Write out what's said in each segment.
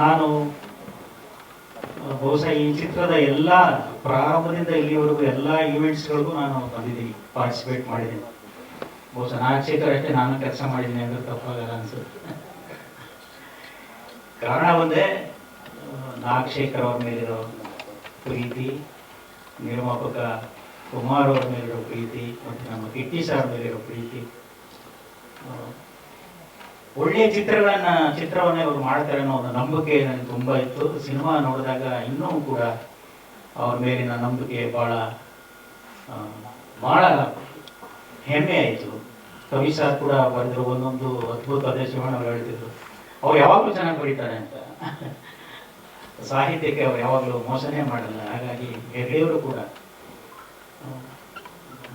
ನಾನು ಬಹುಶಃ ಈ ಚಿತ್ರದ ಎಲ್ಲ ಪ್ರಾರಂಭದಿಂದ ಇಲ್ಲಿವರೆಗೂ ಎಲ್ಲ ಈವೆಂಟ್ಸ್ಗಳಿಗೂ ನಾನು ಬಂದಿದ್ದೀನಿ ಪಾರ್ಟಿಸಿಪೇಟ್ ಮಾಡಿದ್ದೀನಿ. ಬಹುಶಃ ನಾಗಶೇಖರ್ ಅಷ್ಟೇ ನಾನು ಕೆಲಸ ಮಾಡಿದ್ದೀನಿ ಅಂದ್ರೆ ತಪ್ಪಾಗಲ್ಲ ಅನ್ಸುತ್ತೆ. ಕಾರಣ ಒಂದೇ, ನಾಗಶೇಖರ್ ಅವ್ರ ಮೇಲಿರೋ ಪ್ರೀತಿ, ನಿರ್ಮಾಪಕ ಕುಮಾರ್ ಅವ್ರ ಮೇಲಿರೋ ಪ್ರೀತಿ, ಮತ್ತು ನಮ್ಮ ಕಿಟ್ಟಿ ಸರ್ ಮೇಲಿರೋ ಪ್ರೀತಿ. ಒಳ್ಳೆಯ ಚಿತ್ರಗಳನ್ನ, ಚಿತ್ರವನ್ನ ಇವರು ಮಾಡ್ತಾರೆ ಅನ್ನೋ ಒಂದು ನಂಬಿಕೆ ನನಗೆ ತುಂಬಾ ಇತ್ತು. ಸಿನಿಮಾ ನೋಡಿದಾಗ ಇನ್ನೂ ಕೂಡ ಅವ್ರ ಮೇಲಿನ ನಂಬಿಕೆ ಬಹಳ ಬಹಳ ಹೆಮ್ಮೆ ಆಯಿತು. ಕವಿ ಸಾರ್ ಕೂಡ ಬರೆದ್ರು ಒಂದೊಂದು ಅದ್ಭುತ ಅದೇ ಶಿವಣ್ಣ ಅವ್ರು ಹೇಳ್ತಿದ್ರು. ಅವ್ರು ಯಾವಾಗಲೂ ಚೆನ್ನಾಗಿ ಬರೀತಾರೆ ಅಂತ. ಸಾಹಿತ್ಯಕ್ಕೆ ಅವ್ರು ಯಾವಾಗಲೂ ಮೋಸನೇ ಮಾಡಲ್ಲ. ಹಾಗಾಗಿ ಹೆಗ್ಡೆಯವರು ಕೂಡ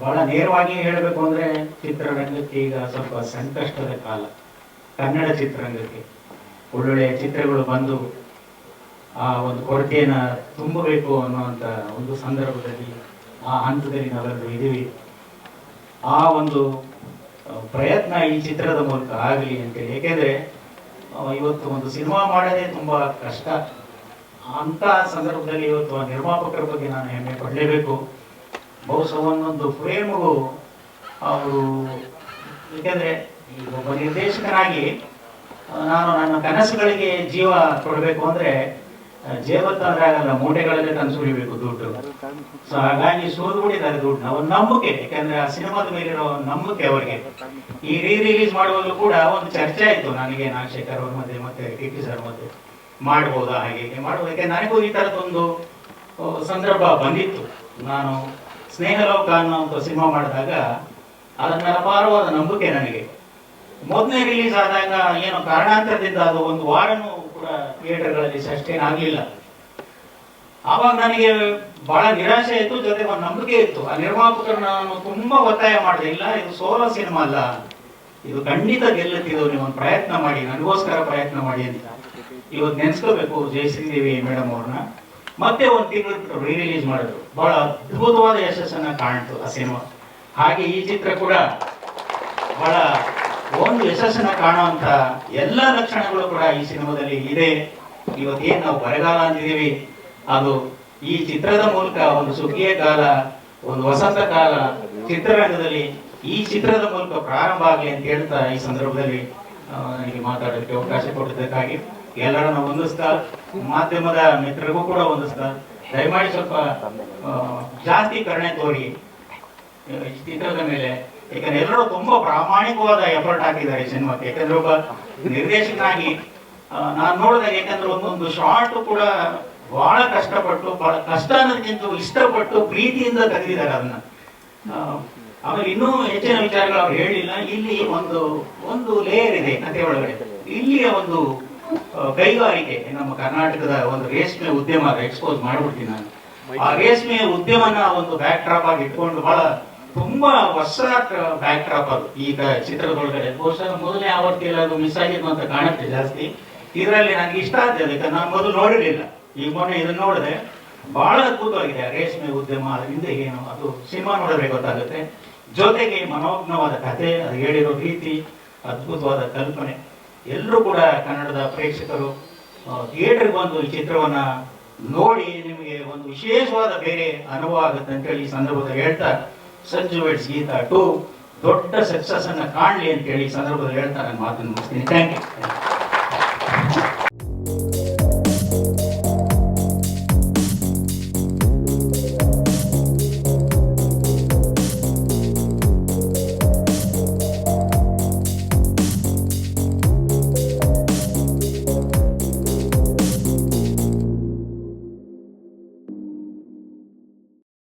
ಬಹಳ ನೇರವಾಗಿ ಹೇಳಬೇಕು ಅಂದ್ರೆ ಚಿತ್ರರಂಗಕ್ಕೆ ಈಗ ಸ್ವಲ್ಪ ಸಂಕಷ್ಟದ ಕಾಲ. ಕನ್ನಡ ಚಿತ್ರರಂಗಕ್ಕೆ. ಒಳ್ಳೊಳ್ಳೆಯ ಚಿತ್ರಗಳು ಬಂದು ಆ ಒಂದು ಕೊರತೆಯನ್ನು ತುಂಬಬೇಕು ಅನ್ನುವಂಥ ಒಂದು ಸಂದರ್ಭದಲ್ಲಿ ಆ ಹಂತದಲ್ಲಿ ನಾವೆಲ್ಲರೂ ಇದ್ದೀವಿ. ಆ ಒಂದು ಪ್ರಯತ್ನ ಈ ಚಿತ್ರದ ಮೂಲಕ ಆಗಲಿ ಅಂತೇಳಿ ಏಕೆಂದರೆ ಇವತ್ತು ಒಂದು ಸಿನಿಮಾ ಮಾಡೋದೇ ತುಂಬ ಕಷ್ಟ. ಅಂತ ಸಂದರ್ಭದಲ್ಲಿ ಇವತ್ತು ಆ ನಿರ್ಮಾಪಕರ ಬಗ್ಗೆ ನಾನು ಹೆಮ್ಮೆ ಪಡಲೇಬೇಕು. ಬಹುಶಃ ಒಂದೊಂದು ಫ್ರೇಮ್ಗೂ ಅವರು, ಏಕೆಂದ್ರೆ ಆ, ನಾನು ನನ್ನ ಕನಸುಗಳಿಗೆ ಜೀವ ಕೊಡಬೇಕು ಅಂದ್ರೆ ಅಂದ್ರೆ ಆಗಲ್ಲ ಮೂಟೆಗಳಲ್ಲೇ ಸುರಿಬೇಕು ದುಡ್ಡು. ಸೊ ಹಾಗಾಗಿ ಸೋದು ಬಿಟ್ಟಿದ್ದಾರೆ ದುಡ್ಡು. ಅವ್ರ ನಂಬಿಕೆ ಯಾಕಂದ್ರೆ ಆ ಸಿನಿಮಾದ ಮೇಲಿರೋ ನಂಬಿಕೆ ಅವರಿಗೆ. ಈ ರೀ ರಿಲೀಸ್ ಮಾಡುವಾಗಲೂ ಕೂಡ ಒಂದು ಚರ್ಚೆ ಆಯ್ತು ನನಗೆ ನಾಗಶೇಖರ್ ಅವ್ರ ಮಧ್ಯೆ ಮತ್ತೆ ಟಿ ಪಿ ಸರ್ ಮಧ್ಯೆ. ಮಾಡ್ಬೋದಾ ಹಾಗೆ ಹೀಗೆ ಯಾಕೆ ನನಗೂ ಈ ತರದೊಂದು ಸಂದರ್ಭ ಬಂದಿತ್ತು. ನಾನು ಸ್ನೇಹಲೋಕ ಅನ್ನೋ ಸಿನಿಮಾ ಮಾಡಿದಾಗ ಮೇಲೆ ಅಪಾರವಾದ ನಂಬಿಕೆ ನನಗೆ. ಮೊದಲನೇ ರಿಲೀಸ್ ಆದಾಗ ಏನೋ ಕಾರಣಾಂತರದಿಂದ ಅದು ಒಂದು ವಾರನೂ ಕೂಡ ಥಿಯೇಟರ್ಗಳಲ್ಲಿ ಸಸ್ಟೈನ್ ಆಗಲಿಲ್ಲ. ಆವಾಗ ನನಗೆ ಬಹಳ ನಿರಾಶೆ ಆಯಿತು ಜೊತೆಗೆ ಒಂದು ನಂಬಿಕೆ ಇತ್ತು. ಆ ನಿರ್ಮಾಪಕರು ನಾನು ತುಂಬಾ ಒತ್ತಾಯ ಮಾಡಿದೆ. ಇಲ್ಲ, ಇದು ಸೋಲೋ ಸಿನಿಮಾ ಅಲ್ಲ. ಇದು ಖಂಡಿತ ಗೆಲ್ಲುತ್ತಿದ್ದು ನೀವು ಒಂದು ಪ್ರಯತ್ನ ಮಾಡಿ, ನನಗೋಸ್ಕರ ಪ್ರಯತ್ನ ಮಾಡಿ ಅಂತ. ಇವತ್ತು ನೆನೆಸ್ಕೋಬೇಕು ಜಯಶ್ರೀದೇವಿ ಮೇಡಮ್ ಅವ್ರನ್ನ. ಮತ್ತೆ ಒಂದು ತಿಂಗಳು ರೀ ರಿಲೀಸ್ ಮಾಡಿದ್ರು. ಬಹಳ ಅದ್ಭುತವಾದ ಯಶಸ್ಸನ್ನ ಕಾಣ್ತು ಆ ಸಿನಿಮಾ. ಹಾಗೆ ಈ ಚಿತ್ರ ಕೂಡ ಬಹಳ ಒಂದು ಯಶಸ್ಸನ್ನ ಕಾಣುವಂತ ಎಲ್ಲ ಲಕ್ಷಣಗಳು ಕೂಡ ಈ ಸಿನಿಮಾದಲ್ಲಿ ಇದೆ. ಇವತ್ತೇನು ನಾವು ಬರಗಾಲ ಅಂತಿದ್ದೀವಿ. ಅದು ಈ ಚಿತ್ರದ ಮೂಲಕ ಒಂದು ಸುಗ್ಗಿಯ ಕಾಲ, ಒಂದು ವಸಂತ ಕಾಲ ಚಿತ್ರರಂಗದಲ್ಲಿ ಈ ಚಿತ್ರದ ಮೂಲಕ ಪ್ರಾರಂಭ ಆಗಲಿ ಅಂತ ಹೇಳ್ತಾ ಈ ಸಂದರ್ಭದಲ್ಲಿ ನನಗೆ ಮಾತಾಡೋದಕ್ಕೆ ಅವಕಾಶ ಕೊಟ್ಟಿದ್ದಕ್ಕಾಗಿ ಎಲ್ಲರನ್ನ ಹೊಂದಿಸ್ತಾ ಮಾಧ್ಯಮದ ಮಿತ್ರರಿಗೂ ಕೂಡ ಹೊಂದಿಸ್ತಾ ದಯಮಾಡಿ ಸ್ವಲ್ಪ ಜಾಸ್ತಿ ಕರುಣೆ ತೋರಿ ಚಿತ್ರದ ಮೇಲೆ ಯಾಕಂದ್ರೆ ಎಲ್ಲರೂ ತುಂಬಾ ಪ್ರಾಮಾಣಿಕವಾದ ಎಫರ್ಟ್ ಹಾಕಿದ್ದಾರೆ ಸಿನಿಮಾಕ್ಕೆ. ಯಾಕಂದ್ರೆ ಒಬ್ಬ ನಿರ್ದೇಶಕನಾಗಿ ನಾನು ನೋಡಿದಾಗ ಯಾಕಂದ್ರೆ ಒಂದೊಂದು ಶಾರ್ಟ್ ಕೂಡ ಬಹಳ ಕಷ್ಟಪಟ್ಟು, ಬಹಳ ಕಷ್ಟ ಅನ್ನೋದಕ್ಕಿಂತ ಇಷ್ಟಪಟ್ಟು ಪ್ರೀತಿಯಿಂದ ತೆಗೆದಿದ್ದಾರೆ ಅದನ್ನ. ಆಮೇಲೆ ಇನ್ನೂ ಹೆಚ್ಚಿನ ವಿಚಾರಗಳು ಅವ್ರು ಹೇಳಿಲ್ಲ. ಇಲ್ಲಿ ಒಂದು ಒಂದು ಲೇಯರ್ ಇದೆ ಕಥೆ ಒಳಗಡೆ. ಇಲ್ಲಿಯ ಒಂದು ಕೈಗಾರಿಕೆ, ನಮ್ಮ ಕರ್ನಾಟಕದ ಒಂದು ರೇಷ್ಮೆ ಉದ್ಯಮ ಎಕ್ಸ್ಪೋಸ್ ಮಾಡ್ಬಿಡ್ತೀನಿ ನಾನು. ಆ ರೇಷ್ಮೆ ಉದ್ಯಮನ ಒಂದು ಬ್ಯಾಕ್ ಡ್ರಾಪ್ ಆಗಿ ಇಟ್ಕೊಂಡು ಬಹಳ ತುಂಬಾ ಹೊಸ ಬ್ಯಾಕ್ ಡ್ರಾಪ್ ಅದು. ಈಗ ಚಿತ್ರದೊಳಗಡೆ ಬಹುಶಃ ಮೊದಲನೇ ಆವರ್ತಿಯಲ್ಲಿ ಅದು ಮಿಸ್ ಆಗಿದ್ದು ಅಂತ ಕಾಣುತ್ತೆ ಜಾಸ್ತಿ. ಇದರಲ್ಲಿ ನನಗೆ ಇಷ್ಟ ಆಗಿದೆ ಅದಕ್ಕೆ ನಾನು ಮೊದಲು ನೋಡಿರಲಿಲ್ಲ. ಈಗ ಮೊನ್ನೆ ಇದನ್ನ ನೋಡಿದೆ. ಬಹಳ ಅದ್ಭುತವಾಗಿದೆ ರೇಷ್ಮೆ ಉದ್ಯಮ ಹಿಂದೆ ಏನು, ಅದು ಸಿನಿಮಾ ನೋಡಿದ್ರೆ ಗೊತ್ತಾಗುತ್ತೆ. ಜೊತೆಗೆ ಮನೋಜ್ಞವಾದ ಕಥೆ, ಅದು ಹೇಳಿರೋ ರೀತಿ, ಅದ್ಭುತವಾದ ಕಲ್ಪನೆ. ಎಲ್ಲರೂ ಕೂಡ ಕನ್ನಡದ ಪ್ರೇಕ್ಷಕರು ಥಿಯೇಟರ್ಗೆ ಬಂದು ಈ ಚಿತ್ರವನ್ನ ನೋಡಿ ನಿಮಗೆ ಒಂದು ವಿಶೇಷವಾದ ಬೇರೆ ಅನುಭವ ಆಗುತ್ತೆ ಅಂತೇಳಿ ಈ ಸಂದರ್ಭದಲ್ಲಿ ಹೇಳ್ತಾ ಸಂಜು ಗೀತಾ ಟು ದೊಡ್ಡ ಸಕ್ಸಸ್ ಅನ್ನ ಕಾಣಲಿ ಅಂತೇಳಿ ಹೇಳಿ ಸಂದರ್ಭದಲ್ಲಿ ಹೇಳ್ತಾ ನಾನು ಮಾತನ್ನು ಮುಗಿಸ್ತೀನಿ. Thank you